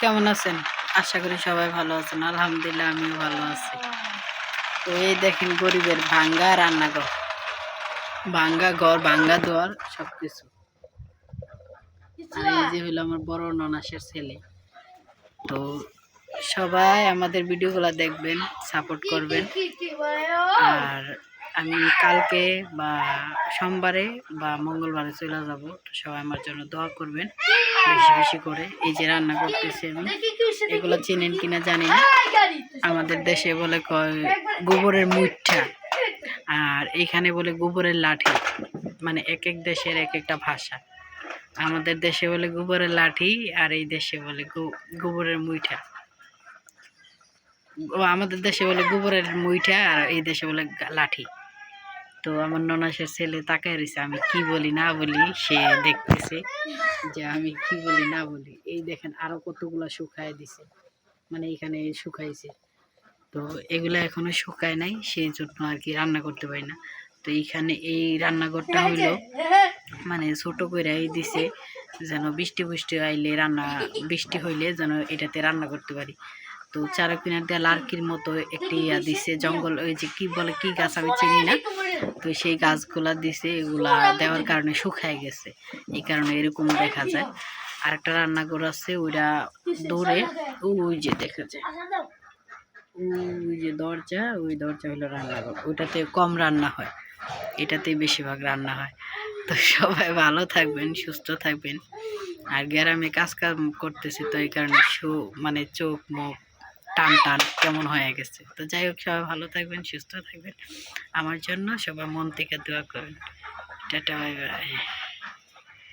কেমন আছেন? আশা করি সবাই ভালো আছেন। আলহামদুলিল্লাহ, আমিও ভালো আছি। তো এই দেখেন গরিবের ভাঙ্গা রান্নাঘর। ভাঙ্গা ঘর, ভাঙ্গা দোয়ার সব কিছু এই যে হলো আমার বড় ননাসের ছেলে। তো সবাই আমাদের ভিডিওগুলো দেখবেন, সাপোর্ট করবেন। আর আমি কালকে বা সোমবারে বা মঙ্গলবারে চলে যাব। সবাই আমার জন্য দোয়া করবেন। বেশি বেশি করে এই যে রান্না করতেছি আমি। এগুলো চেনেন কিনা জানি না। আমাদের দেশে বলে কয় গোবরের মুঠা, আর এখানে বলে গোবরের লাঠি। মানে এক এক দেশের এক একটা ভাষা। আমাদের দেশে বলে গোবরের লাঠি, আর এই দেশে বলে গোবরের মুইঠা আমাদের দেশে বলে গোবরের মুইঠা আর এই দেশে বলে লাঠি। তো আমার ননাসের ছেলে তাকায় রয়েছে আমি কি বলি না বলি সে দেখতেছে যে আমি কি বলি না বলি। এই দেখেন আরও কতগুলা শুকায় দিছে মানে এখানে শুকাইছে। তো এগুলা এখনও শুকায় নাই, সেই জন্য আর কি রান্না করতে পারি না। তো এইখানে এই রান্নাঘরটা হইল মানে ছোট কইরাই দিছে যেন বৃষ্টি বৃষ্টি আইলে রান্না, বৃষ্টি হইলে যেন এটাতে রান্না করতে পারি। তো চারা কিনার লার্কির মতো একটি ইয়া দিছে, জঙ্গল ওই যে কি বলে, কি গাছ আমি চিনি না তো সেই গাছগুলা দিছে, এগুলা দেওয়ার কারণে শুকায় গেছে। এই কারণে এরকম দেখা যায়। আরেকটা রান্নাঘর আছে, ওইটা দৌড়ে ওই যে দেখা যায়। ওই যে দরজা, ওই দরজা হলো রান্নাঘর। ওইটাতে কম রান্না হয়। এটাতে বেশিরভাগ রান্না হয়। তো সবাই ভালো থাকবেন, সুস্থ থাকবেন। আর গ্রামে কাজ কাম করতেছি, তো এই কারণে মানে চোখ, মুখ টান টান কেমন হয়ে গেছে। তো যাই হোক, সবাই ভালো থাকবেন, সুস্থ থাকবেন। আমার জন্য সবাই মন থেকে দোয়া করবেন। Tata, bye bye.